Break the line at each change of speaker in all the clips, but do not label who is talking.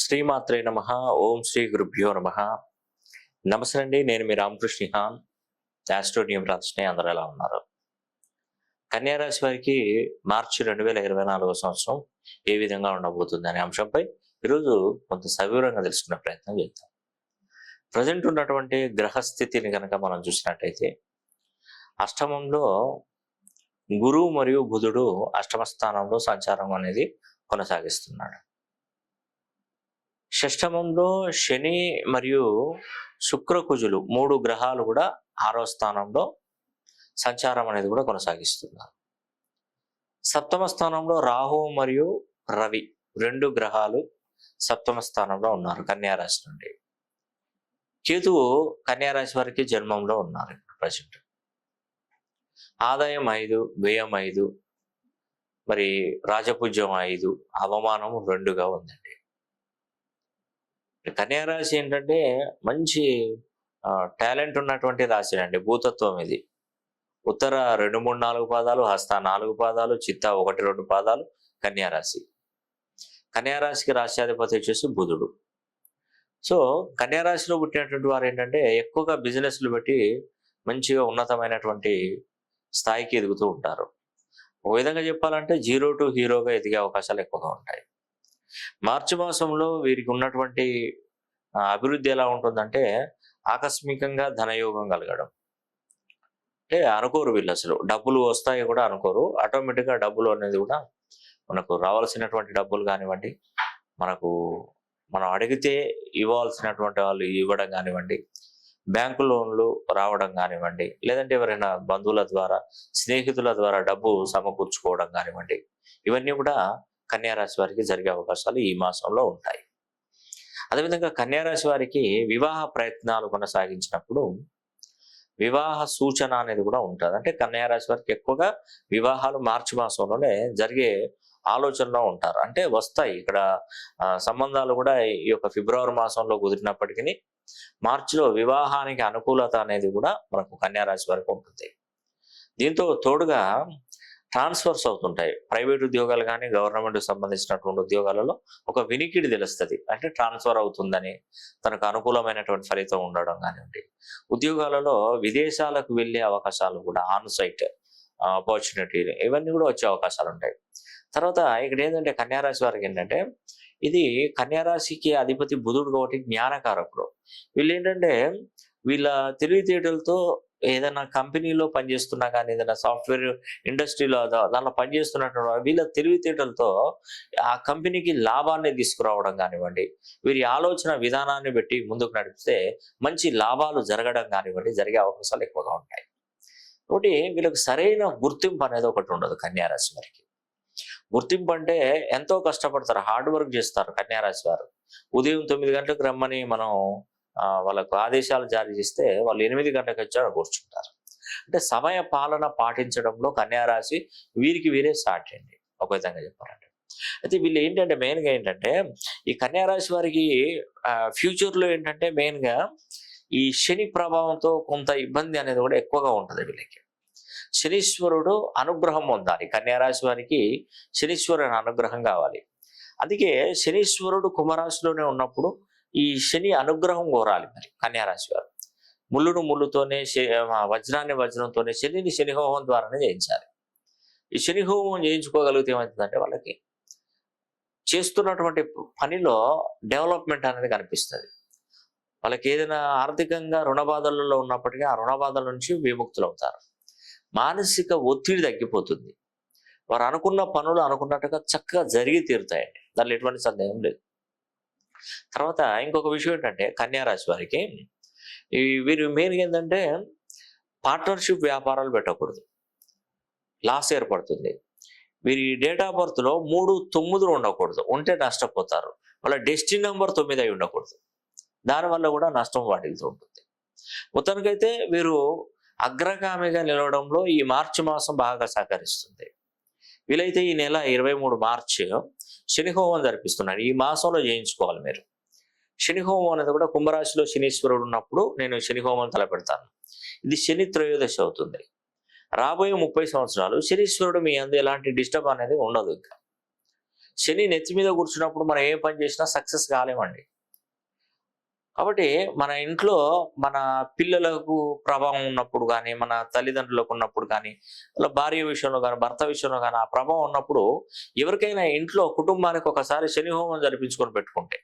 శ్రీమాత్రే నమ ఓం శ్రీ గురుభ్యో నమ. నమస్తే అండి నేను మీ రామకృష్ణ హాన్ ఆస్ట్రోనియం రాష్ట్రే అందరూ ఎలా ఉన్నారు? కన్యారాశి వారికి మార్చి రెండు వేల ఇరవై నాలుగో సంవత్సరం ఏ విధంగా ఉండబోతుంది అనే అంశంపై ఈరోజు కొంత సవివరంగా తెలుసుకునే ప్రయత్నం చేద్దాం. ప్రజెంట్ ఉన్నటువంటి గ్రహస్థితిని కనుక మనం చూసినట్టయితే అష్టమంలో గురువు మరియు బుధుడు అష్టమ స్థానంలో సంచారం అనేది కొనసాగిస్తున్నాడు. షష్టమంలో శని మరియు శుక్రకుజులు మూడు గ్రహాలు కూడా ఆరో స్థానంలో సంచారం అనేది కూడా కొనసాగిస్తున్నారు. సప్తమ స్థానంలో రాహు మరియు రవి రెండు గ్రహాలు సప్తమ స్థానంలో ఉన్నారు కన్యారాశి నుండి. కేతువు కన్యారాశి వారికి జన్మంలో ఉన్నారు ప్రజెంట్. ఆదాయం ఐదు వ్యయం ఐదు మరి రాజపూజ్యం ఐదు అవమానం రెండుగా ఉందండి. కన్యారాశి ఏంటంటే మంచి టాలెంట్ ఉన్నటువంటి రాశి అండి భూతత్వం ఇది. ఉత్తర రెండు మూడు నాలుగు పాదాలు హస్త నాలుగు పాదాలు చిత్త ఒకటి రెండు పాదాలు కన్యారాశి. కన్యారాశికి రాశ్యాధిపతి వచ్చేసి బుధుడు. సో కన్యారాశిలో పుట్టినటువంటి వారు ఏంటంటే ఎక్కువగా బిజినెస్లు బట్టి మంచిగా ఉన్నతమైనటువంటి స్థాయికి ఎదుగుతూ ఉంటారు. ఒక విధంగా చెప్పాలంటే జీరో టు హీరోగా ఎదిగే అవకాశాలు ఎక్కువగా ఉంటాయి. మార్చి మాసంలో వీరికి ఉన్నటువంటి అభివృద్ధి ఎలా ఉంటుందంటే ఆకస్మికంగా ధనయోగం కలగడం. అంటే అనుకోరు వీళ్ళు అసలు. డబ్బులు వస్తాయి కూడా అనుకోరు. ఆటోమేటిక్గా డబ్బులు అనేది కూడా మనకు రావాల్సినటువంటి డబ్బులు కానివ్వండి మనకు మనం అడిగితే ఇవ్వాల్సినటువంటి వాళ్ళు ఇవ్వడం కానివ్వండి బ్యాంకు లోన్లు రావడం కానివ్వండి లేదంటే ఎవరైనా బంధువుల ద్వారా స్నేహితుల ద్వారా డబ్బు సమకూర్చుకోవడం కానివ్వండి ఇవన్నీ కూడా కన్యారాశి వారికి జరిగే అవకాశాలు ఈ మాసంలో ఉంటాయి. అదేవిధంగా కన్యారాశి వారికి వివాహ ప్రయత్నాలు కొనసాగించినప్పుడు వివాహ సూచన అనేది కూడా ఉంటుంది. అంటే కన్యారాశి వారికి ఎక్కువగా వివాహాలు మార్చి మాసంలోనే జరిగే ఆలోచనలో ఉంటారు. అంటే వస్తాయి. ఇక్కడ సంబంధాలు కూడా ఈ యొక్క ఫిబ్రవరి మాసంలో కుదిరినప్పటికీ మార్చిలో వివాహానికి అనుకూలత అనేది కూడా మనకు కన్యారాశి వారికి ఉంటుంది. దీంతో తోడుగా ట్రాన్స్ఫర్స్ అవుతుంటాయి. ప్రైవేట్ ఉద్యోగాలు కానీ గవర్నమెంట్ సంబంధించినటువంటి ఉద్యోగాలలో ఒక వినికిడి తెలుస్తుంది. అంటే ట్రాన్స్ఫర్ అవుతుందని తనకు అనుకూలమైనటువంటి ఫలితం ఉండడం కానివ్వండి. ఉద్యోగాలలో విదేశాలకు వెళ్ళే అవకాశాలు కూడా ఆన్ సైట్ ఆపర్చునిటీ ఇవన్నీ కూడా వచ్చే అవకాశాలు ఉంటాయి. తర్వాత ఇక్కడ ఏంటంటే కన్యారాశి వారికి ఏంటంటే ఇది కన్యారాశికి అధిపతి బుధుడు కాబట్టి జ్ఞానకారకుడు. వీళ్ళు ఏంటంటే వీళ్ళ తెలివితేటలతో ఏదైనా కంపెనీలో పనిచేస్తున్నా కానీ ఏదైనా సాఫ్ట్వేర్ ఇండస్ట్రీలో దా- దానిలో పనిచేస్తున్నటువంటి వీళ్ళ తెలివితేటలతో ఆ కంపెనీకి లాభాన్ని తీసుకురావడం కానివ్వండి వీరి ఆలోచన విధానాన్ని బట్టి ముందుకు నడిపితే మంచి లాభాలు జరగడం కానివ్వండి జరిగే అవకాశాలు ఎక్కువగా ఉంటాయి. ఒకటి వీళ్ళకి సరైన గుర్తింపు అనేది ఒకటి ఉండదు కన్యారాశి వారికి. గుర్తింపు అంటే ఎంతో కష్టపడతారు హార్డ్ వర్క్ చేస్తారు కన్యారాశి వారు. ఉదయం తొమ్మిది గంటలకు రమ్మని మనం వాళ్ళకు ఆదేశాలు జారీ చేస్తే వాళ్ళు ఎనిమిది గంటలకు వచ్చారు కూర్చుంటారు. అంటే సమయ పాలన పాటించడంలో కన్యారాశి వీరికి వీరే స్టార్ట్ అండి. ఒక విధంగా చెప్పాలంటే. అయితే వీళ్ళు ఏంటంటే మెయిన్గా ఏంటంటే ఈ కన్యారాశి వారికి ఫ్యూచర్లో ఏంటంటే మెయిన్గా ఈ శని ప్రభావంతో కొంత ఇబ్బంది అనేది కూడా ఎక్కువగా ఉంటుంది వీళ్ళకి. శనీశ్వరుడు అనుగ్రహం పొందాలి. కన్యారాశి వారికి శనీశ్వరుని అనుగ్రహం కావాలి. అందుకే శనీశ్వరుడు కుంభరాశిలోనే ఉన్నప్పుడు ఈ శని అనుగ్రహం కోరాలి మరి కన్యారాశి వారు. ముళ్ళును ముళ్ళుతోనే శ- వజ్రాన్ని వజ్రంతోనే శనిని శనిహోమం ద్వారానే చేయించాలి ఈ శనిహోమం చేయించుకోగలిగితే ఏమవుతుందంటే వాళ్ళకి చేస్తున్నటువంటి పనిలో డెవలప్మెంట్ అనేది కనిపిస్తుంది. వాళ్ళకి ఏదైనా ఆర్థికంగా రుణ బాధలలో ఉన్నప్పటికీ ఆ రుణ బాధల నుంచి విముక్తులు అవుతారు మానసిక ఒత్తిడి తగ్గిపోతుంది. వారు అనుకున్న పనులు అనుకున్నట్టుగా చక్కగా జరిగి తీరుతాయండి. దానిలో ఎటువంటి సందేహం లేదు. తర్వాత ఇంకొక విషయం ఏంటంటే కన్యారాశి వారికి వీరు మెయిన్గా ఏంటంటే పార్ట్నర్షిప్ వ్యాపారాలు పెట్టకూడదు. లాస్ ఏర్పడుతుంది. వీరి డేట్ ఆఫ్ బర్త్లో మూడు తొమ్మిదిలో ఉండకూడదు. ఉంటే నష్టపోతారు. వాళ్ళ డెస్టిన్ నెంబర్ తొమ్మిది అయి ఉండకూడదు. దానివల్ల కూడా నష్టం వాటిల్తూ ఉంటుంది. మొత్తానికైతే వీరు అగ్రగామిగా నిలవడంలో ఈ మార్చి మాసం బాగా సహకరిస్తుంది. వీలైతే ఈ నెల ఇరవై మూడు మార్చి శని హోమం జరిపిస్తున్నాను ఈ మాసంలో చేయించుకోవాలి మీరు. శని హోమం అనేది కూడా కుంభరాశిలో శనీశ్వరుడు ఉన్నప్పుడు నేను శని హోమం తలపెడతాను. ఇది శని త్రయోదశి అవుతుంది. రాబోయే ముప్పై సంవత్సరాలు శనీశ్వరుడు మీ అందు ఎలాంటి డిస్టర్బ్ అనేది ఉండదు ఇంకా. శని నెత్తి మీద కూర్చున్నప్పుడు మనం ఏ పని చేసినా సక్సెస్ కాలేమండి. కాబట్టి మన ఇంట్లో మన పిల్లలకు ప్రభావం ఉన్నప్పుడు కానీ మన తల్లిదండ్రులకు ఉన్నప్పుడు కానీ వాళ్ళ భార్య విషయంలో కానీ భర్త విషయంలో కానీ ఆ ప్రభావం ఉన్నప్పుడు ఎవరికైనా ఇంట్లో కుటుంబానికి ఒకసారి శని హోమం జరిపించుకొని పెట్టుకుంటే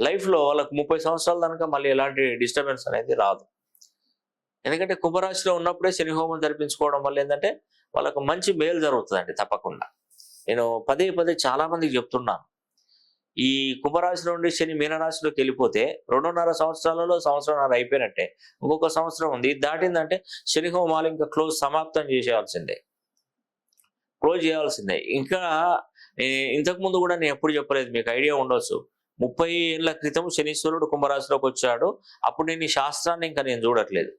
లైఫ్లో వాళ్ళకి ముప్పై సంవత్సరాల దాకా మళ్ళీ ఎలాంటి డిస్టర్బెన్స్ అనేది రాదు. ఎందుకంటే కుంభరాశిలో ఉన్నప్పుడే శని హోమం జరిపించుకోవడం వల్ల ఏంటంటే వాళ్ళకు మంచి మేలు జరుగుతుందండి తప్పకుండా. నేను పదే పదే చాలామందికి చెప్తున్నాను. ఈ కుంభరాశి నుండి శని మీనరాశిలోకి వెళ్ళిపోతే రెండున్నర సంవత్సరాలలో సంవత్సరంన్నర అయిపోయినట్టే. ఇంకొక సంవత్సరం ఉంది. ఇది దాటిందంటే శని హోమాలు ఇంకా క్లోజ్ సమాప్తం చేసేయాల్సిందే. క్లోజ్ చేయాల్సిందే. ఇంకా ఇంతకుముందు కూడా నేను ఎప్పుడు చెప్పలేదు మీకు ఐడియా ఉండొచ్చు. ముప్పై ఏళ్ళ క్రితం శనీశ్వరుడు కుంభరాశిలోకి వచ్చాడు. అప్పుడు నేను ఈ శాస్త్రాన్ని ఇంకా నేను చూడట్లేదు.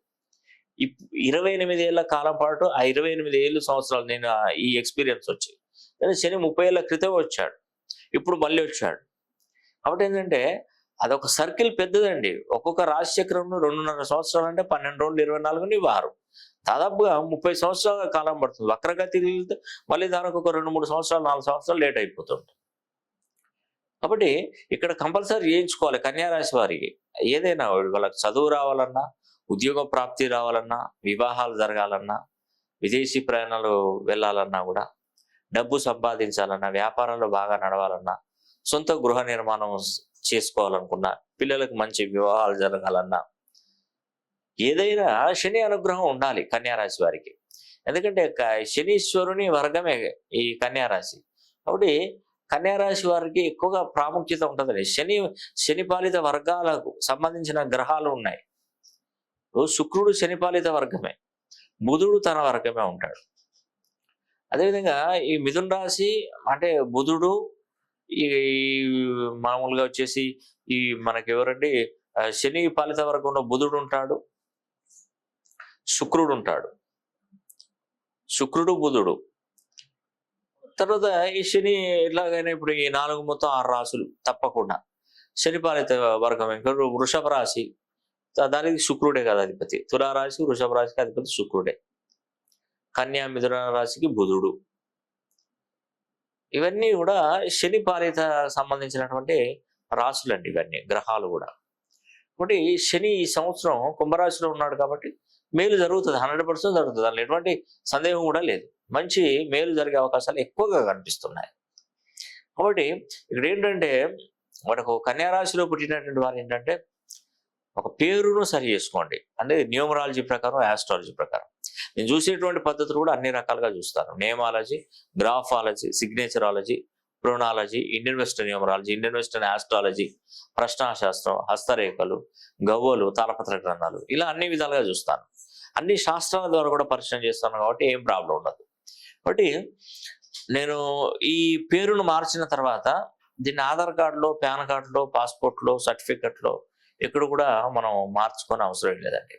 ఇప్- ఇరవై ఎనిమిది ఏళ్ళ కాలం పాటు ఆ ఇరవై ఎనిమిది ఏళ్ళు సంవత్సరాలు నేను ఈ ఎక్స్పీరియన్స్ వచ్చి కానీ శని ముప్పై ఏళ్ళ క్రితం వచ్చాడు. ఇప్పుడు మళ్ళీ వచ్చాడు. కాబట్టి ఏంటంటే అదొక సర్కిల్ పెద్దదండి. ఒక్కొక్క రాశిచక్రంలో రెండున్నర సంవత్సరాలు అంటే పన్నెండు రోజులు ఇరవై నాలుగుని వారు దాదాపుగా ముప్పై సంవత్సరాల కాలం పడుతుంది. వక్రగతి వెళ్తే మళ్ళీ దానికి ఒక రెండు మూడు సంవత్సరాలు నాలుగు సంవత్సరాలు లేట్ అయిపోతుంది. కాబట్టి ఇక్కడ కంపల్సరీ చేయించుకోవాలి కన్యా రాశి వారికి. ఏదైనా వాళ్ళకి చదువు రావాలన్నా ఉద్యోగ ప్రాప్తి రావాలన్నా వివాహాలు జరగాలన్నా విదేశీ ప్రయాణాలు వెళ్ళాలన్నా కూడా డబ్బు సంపాదించాలన్నా వ్యాపారంలో బాగా నడవాలన్నా సొంత గృహ నిర్మాణం చేసుకోవాలనుకున్నా పిల్లలకు మంచి వివాహాలు జరగాలన్నా ఏదైనా శని అనుగ్రహం ఉండాలి కన్యారాశి వారికి. ఎందుకంటే శనీశ్వరుని వర్గమే ఈ కన్యారాశి. కాబట్టి కన్యారాశి వారికి ఎక్కువగా ప్రాముఖ్యత ఉంటుందని శని శనిపాలిత వర్గాలకు సంబంధించిన గ్రహాలు ఉన్నాయి. శుక్రుడు శనిపాలిత వర్గమే. బుధుడు తన వర్గమే ఉంటాడు. అదేవిధంగా ఈ మిథున్ రాశి అంటే బుధుడు ఈ మామూలుగా వచ్చేసి ఈ మనకి ఎవరండి శని పాలిత వర్గంలో బుధుడు ఉంటాడు. శుక్రుడు ఉంటాడు. శుక్రుడు బుధుడు. తర్వాత ఈ శని ఎలాగైనా ఇప్పుడు ఈ నాలుగు మొత్తం ఆరు రాసులు తప్పకుండా. శని పాలిత వర్గం ఇంకా వృషభ రాశి. దానికి శుక్రుడే కదా అధిపతి. తులారాశి వృషభ రాశికి అధిపతి శుక్రుడే. కన్యా మిథున రాశికి బుధుడు. ఇవన్నీ కూడా శని పాలిత సంబంధించినటువంటి రాశులండి ఇవన్నీ గ్రహాలు కూడా. కాబట్టి శని ఈ సంవత్సరం కుంభరాశిలో ఉన్నాడు కాబట్టి మేలు జరుగుతుంది హండ్రెడ్ పర్సెంట్ జరుగుతుంది. దానిలో ఎటువంటి సందేహం కూడా లేదు. మంచి మేలు జరిగే అవకాశాలు ఎక్కువగా కనిపిస్తున్నాయి. కాబట్టి ఇక్కడ ఏంటంటే మనకు కన్యా రాశిలో పుట్టినటువంటి వారు ఏంటంటే ఒక పేరును సరి చేసుకోండి. అంటే న్యూమరాలజీ ప్రకారం ఆస్ట్రాలజీ ప్రకారం. నేను చూసేటువంటి పద్ధతులు కూడా అన్ని రకాలుగా చూస్తాను. Nameology graphology signatureology pronology Indian western numerology Indian western astrology ప్రశ్నాశాస్త్రం హస్తరేఖలు గవ్వలు తాళపత్ర గ్రంథాలు ఇలా అన్ని విధాలుగా చూస్తాను. అన్ని శాస్త్రాల ద్వారా కూడా పరిచయం చేస్తాను కాబట్టి ఏం ప్రాబ్లం ఉండదు. కాబట్టి నేను ఈ పేరును మార్చిన తర్వాత దీన్ని ఆధార్ కార్డులో పాన్ కార్డులో పాస్పోర్ట్లో సర్టిఫికెట్లో ఎక్కడ కూడా మనం మార్చుకొని అవసరం లేదండి.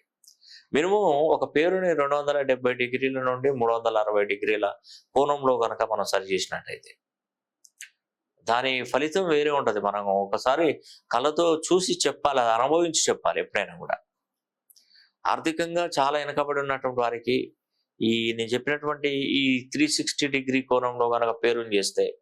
మినిమం ఒక పేరుని రెండు వందల డెబ్బై డిగ్రీల నుండి మూడు వందల అరవై డిగ్రీల కోణంలో కనుక మనం సరి చేసినట్టయితే దాని ఫలితం వేరే ఉంటుంది. మనం ఒకసారి కళ్ళతో చూసి చెప్పాలి అది అనుభవించి చెప్పాలి ఎప్పుడైనా కూడా. ఆర్థికంగా చాలా వెనకబడి ఉన్నటువంటి వారికి ఈ నేను చెప్పినటువంటి ఈ త్రీ సిక్స్టీ డిగ్రీ కోణంలో కనుక పేరుని చేస్తే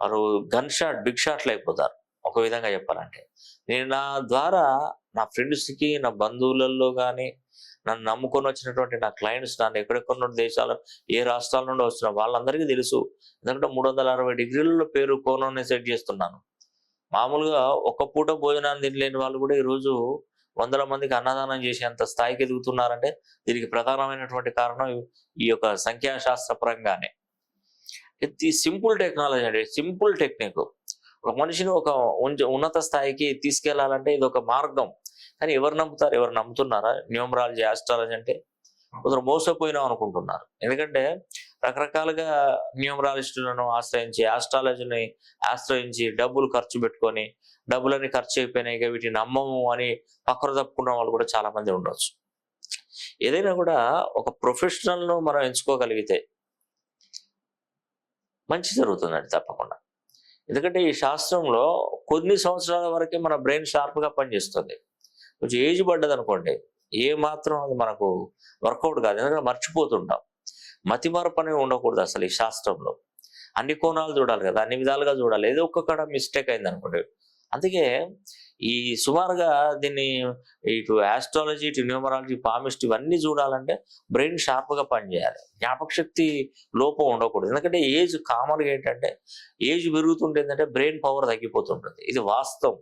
వారు గన్ షాట్ బిగ్ షాట్లు అయిపోతారు. ఒక విధంగా చెప్పాలంటే. నేను నా ద్వారా నా ఫ్రెండ్స్కి నా బంధువులలో కానీ నన్ను నమ్ముకొని వచ్చినటువంటి నా క్లయింట్స్ నన్ను ఎక్కడెక్కడ దేశాలు ఏ రాష్ట్రాల నుండి వస్తున్నా వాళ్ళందరికీ తెలుసు. ఎందుకంటే మూడు వందల అరవై డిగ్రీలలో పేరు కోణాన్ని సెట్ చేస్తున్నాను. మామూలుగా ఒక పూట భోజనాన్ని తినలేని వాళ్ళు కూడా ఈరోజు వందల మందికి అన్నదానం చేసేంత స్థాయికి ఎదుగుతున్నారంటే దీనికి ప్రధానమైనటువంటి కారణం ఈ యొక్క సంఖ్యాశాస్త్రపరంగానే. ఇది సింపుల్ టెక్నాలజీ అండి. Simple technique. ఒక మనిషిని ఒక ఉంచ- ఉన్నత స్థాయికి తీసుకెళ్ళాలంటే ఇది ఒక మార్గం. కానీ ఎవరు నమ్ముతారు ఎవరు నమ్ముతున్నారా? న్యూమరాలజీ ఆస్ట్రాలజీ అంటే కొందరు మోసపోయినాం అనుకుంటున్నారు. ఎందుకంటే రకరకాలుగా న్యూమరాలజిస్టులను ఆశ్రయించి ఆస్ట్రాలజీని ఆశ్రయించి డబ్బులు ఖర్చు పెట్టుకొని డబ్బులని ఖర్చు అయిపోయినాయి వీటిని నమ్మము అని పక్కన తప్పుకున్న వాళ్ళు కూడా చాలా మంది ఉండొచ్చు. ఏదైనా కూడా ఒక ప్రొఫెషనల్ను ను మనం ఎంచుకోగలిగితే మంచి జరుగుతుందండి తప్పకుండా. ఎందుకంటే ఈ శాస్త్రంలో కొన్ని సంవత్సరాల వరకే మన బ్రెయిన్ షార్ప్గా పనిచేస్తుంది. కొంచెం ఏజ్ పడ్డది అనుకోండి ఏ మాత్రం అది మనకు వర్కౌట్ కాదు. ఎందుకంటే మర్చిపోతుంటాం. మతి మరపు అనేవి ఉండకూడదు అసలు ఈ శాస్త్రంలో. అన్ని కోణాలు చూడాలి కదా అన్ని విధాలుగా చూడాలి. ఏదో ఒక్క మిస్టేక్ అయింది అనుకోండి అందుకే ఈ సుమారుగా దీన్ని ఇటు ఆస్ట్రాలజీ ఇటు న్యూమరాలజీ పామిస్ట్ ఇవన్నీ చూడాలంటే బ్రెయిన్ షార్ప్గా పనిచేయాలి. జ్ఞాపక శక్తి లోపం ఉండకూడదు. ఎందుకంటే ఏజ్ కామన్గా ఏంటంటే ఏజ్ పెరుగుతుంటే ఏంటంటే బ్రెయిన్ పవర్ తగ్గిపోతుంటుంది. ఇది వాస్తవం.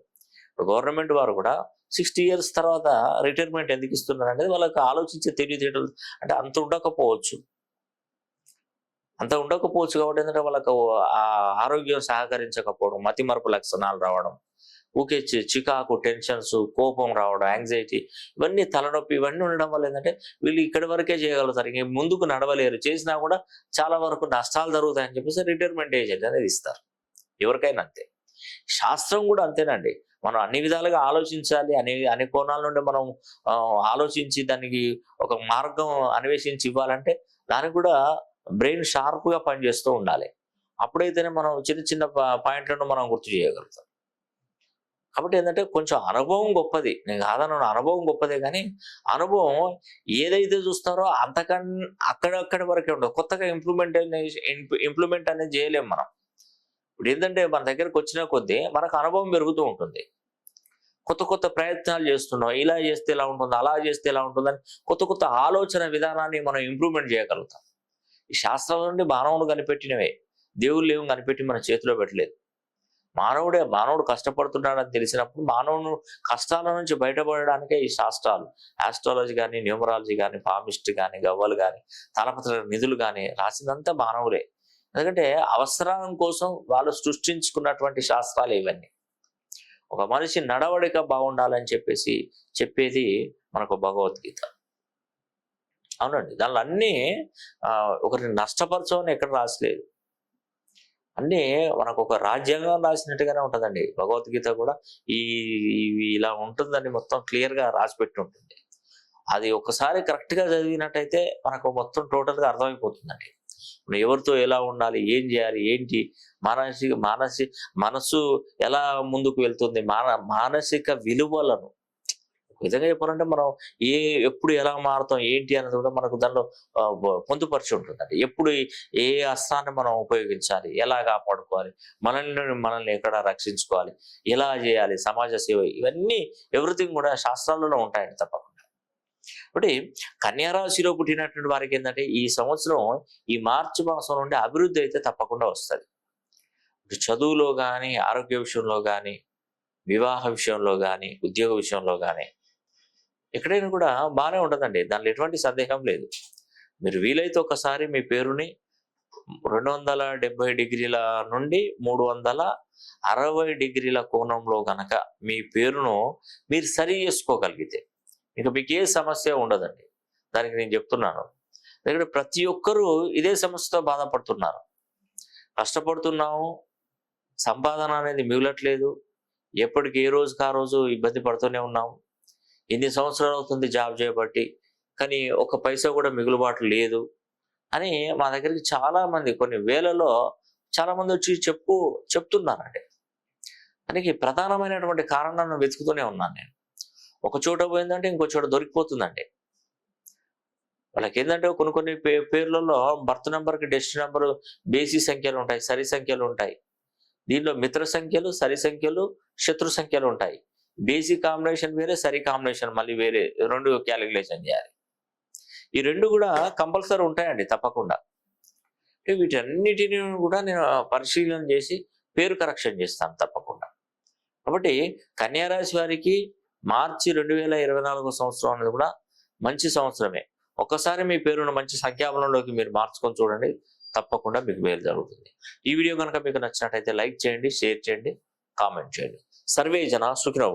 గవర్నమెంట్ వారు కూడా సిక్స్టీ ఇయర్స్ తర్వాత రిటైర్మెంట్ ఎందుకు ఇస్తున్నారు అనేది వాళ్ళకి ఆలోచించే తెలివితేటలు అంటే అంత ఉండకపోవచ్చు. అంత ఉండకపోవచ్చు కాబట్టి ఏంటంటే వాళ్ళకు ఆ ఆరోగ్యం సహకరించకపోవడం మతి మరపు లక్షణాలు రావడం ఊకే చికాకు టెన్షన్స్ కోపం రావడం యాంగ్జైటీ ఇవన్నీ తలనొప్పి ఇవన్నీ ఉండడం వల్ల ఏంటంటే వీళ్ళు ఇక్కడి వరకే చేయగలుగుతారు. ఇంక ముందుకు నడవలేరు. చేసినా కూడా చాలా వరకు నష్టాలు జరుగుతాయని చెప్పేసి రిటైర్మెంట్ ఏజ్ అనేది ఇస్తారు. ఎవరికైనా అంతే. శాస్త్రం కూడా అంతేనండి. మనం అన్ని విధాలుగా ఆలోచించాలి. అనే అన్ని కోణాల నుండి మనం ఆలోచించి దానికి ఒక మార్గం అన్వేషించి ఇవ్వాలంటే దానికి కూడా బ్రెయిన్ షార్ప్గా పనిచేస్తూ ఉండాలి. అప్పుడైతేనే మనం చిన్న చిన్న పాయింట్లను మనం గుర్తు చేయగలుగుతాం. కాబట్టి ఏంటంటే కొంచెం అనుభవం గొప్పది. నేను కాదన్న అనుభవం గొప్పదే కానీ అనుభవం ఏదైతే చూస్తారో అంతకన్నా అక్కడక్కడ వరకే ఉండదు. కొత్తగా ఇంప్రూవ్మెంట్ ఇంప్లిమెంట్ అనేది చేయలేము మనం. ఇప్పుడు ఏంటంటే మన దగ్గరకు వచ్చిన కొద్దీ మనకు అనుభవం పెరుగుతూ ఉంటుంది. కొత్త కొత్త ప్రయత్నాలు చేస్తున్నాం. ఇలా చేస్తే ఎలా ఉంటుంది? అలా చేస్తే ఎలా ఉంటుందని కొత్త కొత్త ఆలోచన విధానాన్ని మనం ఇంప్రూవ్మెంట్ చేయగలుగుతాం. ఈ శాస్త్రం నుండి మానవుడు కనిపెట్టినవే. దేవుళ్ళు ఏం కనిపెట్టి మన చేతిలో పెట్టలేదు. మానవుడే మానవుడు కష్టపడుతున్నాడని తెలిసినప్పుడు మానవుడు కష్టాల నుంచి బయటపడడానికే ఈ శాస్త్రాలు. ఆస్ట్రాలజీ కానీ న్యూమరాలజీ కానీ ఫామిస్ట్ కానీ గవ్వలు కానీ తలపత్ర నిధులు కానీ రాసిందంతా మానవులే. ఎందుకంటే అవసరం కోసం వాళ్ళు సృష్టించుకున్నటువంటి శాస్త్రాలు ఇవన్నీ. ఒక మనిషి నడవడిక బాగుండాలని చెప్పేసి చెప్పేది మనకు భగవద్గీత. అవునండి. దానిలో అన్నీ ఒకరిని నష్టపరచమని ఎక్కడ రాసలేదు. అన్నీ మనకు ఒక రాజ్యాంగం రాసినట్టుగానే ఉంటుందండి. భగవద్గీత కూడా ఈ ఇలా ఉంటుందని మొత్తం క్లియర్గా రాసిపెట్టి ఉంటుంది అది ఒకసారి కరెక్ట్గా చదివినట్టయితే మనకు మొత్తం టోటల్గా అర్థమైపోతుందండి. ఇప్పుడు ఎవరితో ఎలా ఉండాలి ఏం చేయాలి ఏంటి మానసిక మానసి మనసు ఎలా ముందుకు వెళ్తుంది మాన మానసిక విలువలను. విధంగా చెప్పాలంటే మనం ఏ ఎప్పుడు ఎలా మారుతాం ఏంటి అనేది కూడా మనకు దానిలో పొందుపరిచి ఉంటుందండి. ఎప్పుడు ఏ అస్త్రాన్ని మనం ఉపయోగించాలి ఎలా కాపాడుకోవాలి మనల్ని మనల్ని ఎక్కడ రక్షించుకోవాలి ఎలా చేయాలి సమాజ సేవ ఇవన్నీ ఎవ్రీథింగ్ కూడా శాస్త్రాలలో ఉంటాయండి తప్పకుండా. కాబట్టి కన్యారాశిలో పుట్టినటువంటి వారికి ఏంటంటే ఈ సంవత్సరం ఈ మార్చి మాసం నుండి అభివృద్ధి అయితే తప్పకుండా వస్తుంది. చదువులో కానీ ఆరోగ్య విషయంలో కానీ వివాహ విషయంలో కానీ ఉద్యోగ విషయంలో కానీ ఎక్కడైనా కూడా బాగానే ఉంటుందండి. దానిలో ఎటువంటి సందేహం లేదు. మీరు వీలైతే ఒకసారి మీ పేరుని రెండు వందల డెబ్బై డిగ్రీల నుండి మూడు వందల అరవై డిగ్రీల కోణంలో గనక మీ పేరును మీరు సరి చేసుకోగలిగితే ఇక మీకు ఏ సమస్య ఉండదండి. దానికి నేను చెప్తున్నాను. ఎందుకంటే ప్రతి ఒక్కరూ ఇదే సమస్యతో బాధపడుతున్నారు. కష్టపడుతున్నాము సంపాదన అనేది మిగలట్లేదు. ఎప్పటికి ఏ రోజుకి ఆ రోజు ఇబ్బంది పడుతూనే ఉన్నాము. ఎన్ని సంవత్సరాలు అవుతుంది జాబ్ చేయబట్టి కానీ ఒక పైసా కూడా మిగులుబాటు లేదు అని మా దగ్గరికి చాలామంది కొన్ని వేలలో చాలామంది వచ్చి చెప్పు చెప్తున్నారండి. దానికి ప్రధానమైనటువంటి కారణాలను వెతుకుతూనే ఉన్నాను నేను. ఒక చోట పోయిందంటే ఇంకో చోట దొరికిపోతుందండి. వాళ్ళకి ఏంటంటే కొన్ని కొన్ని పే పేర్లలో బర్త్ నెంబర్కి డెస్ట్ నెంబర్ బేసి సంఖ్యలు ఉంటాయి సరి సంఖ్యలు ఉంటాయి. దీనిలో మిత్ర సంఖ్యలు సరి సంఖ్యలు శత్రు సంఖ్యలు ఉంటాయి. బేసి కాంబినేషన్ వేరే సరి కాంబినేషన్ మళ్ళీ వేరే రెండు క్యాలిక్యులేషన్ చేయాలి. ఈ రెండు కూడా కంపల్సరీ ఉంటాయండి తప్పకుండా. వీటన్నిటిని కూడా నేను పరిశీలన చేసి పేరు కరెక్షన్ చేస్తాను తప్పకుండా. కాబట్టి కన్యారాశి వారికి మార్చి రెండు వేల ఇరవై నాలుగో సంవత్సరం అనేది కూడా మంచి సంవత్సరమే. ఒక్కసారి మీ పేరును మంచి సంఖ్యాబలంలోకి మీరు మార్చుకొని చూడండి. తప్పకుండా మీకు మేలు జరుగుతుంది. ఈ వీడియో కనుక మీకు నచ్చినట్టయితే లైక్ చేయండి షేర్ చేయండి కామెంట్ చేయండి. సర్వే జన సుఖినో